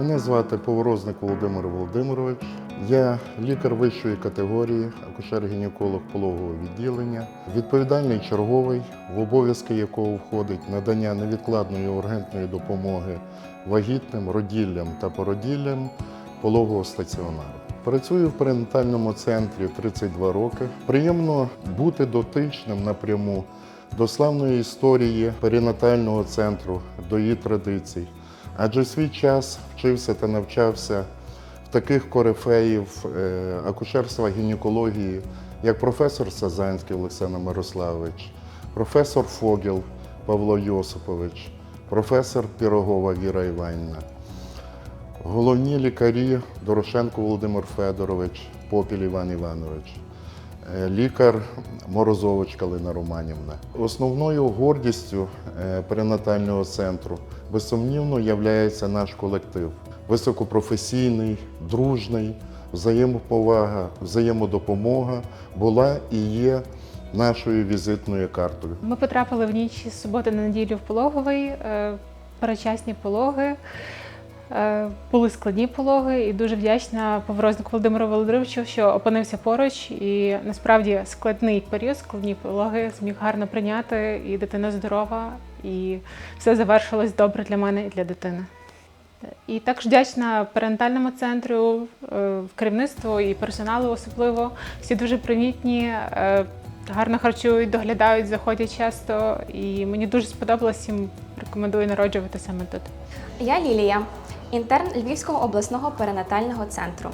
Мене звати Поворозник Володимир Володимирович. Я лікар вищої категорії, акушер-гінеколог пологового відділення, відповідальний черговий, в обов'язки якого входить надання невідкладної ургентної допомоги вагітним, роділлям та породіллям пологового стаціонару. Працюю в перинатальному центрі 32 роки. Приємно бути дотичним напряму до славної історії перинатального центру, до її традицій. Адже свій час вчився та навчався в таких корифеїв е, акушерства гінекології, як професор Сазанський Олександр Мирославович, професор Фогел Павло Йосипович, професор Пірогова Віра Іванівна. Головні лікарі Дорошенко Володимир Федорович, Попіль Іван Іванович, лікар Морозович Калина Романівна. Основною гордістю е, перинатального центру безсумнівно є наш колектив. Високопрофесійний, дружний, взаємоповага, взаємодопомога була і є нашою візитною картою. Ми потрапили в ніч з суботи на неділю в пологовий, е, передчасні пологи. Е, Були складні пологи, і дуже вдячна поворознику Володимиру Володимировичу, що опинився поруч. І насправді складний період, складні пологи зміг гарно прийняти, і дитина здорова, і все завершилось добре для мене і для дитини. І також вдячна перинатальному центру, е, керівництву і персоналу особливо. Всі дуже привітні, е, гарно харчують, доглядають, заходять часто. І мені дуже сподобалось їм рекомендую народжувати саме тут. Я Лілія, інтерн Львівського обласного перинатального центру.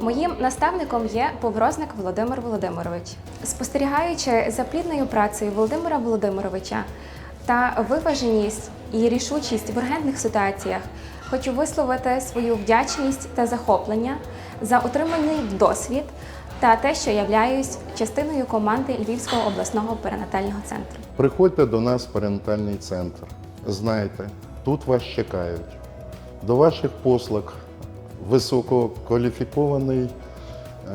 Моїм наставником є поврозник Володимир Володимирович. Спостерігаючи за плідною працею Володимира Володимировича та виваженість і рішучість в ургентних ситуаціях, хочу висловити свою вдячність та захоплення за отриманий досвід та те, що являюсь частиною команди Львівського обласного перинатального центру. Приходьте до нас в перинатальний центр. Знайте, тут вас чекають. До ваших послуг висококваліфікований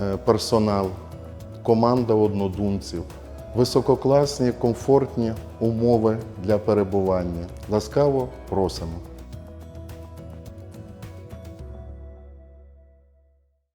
е, персонал, команда однодумців, висококласні, комфортні умови для перебування. Ласкаво просимо.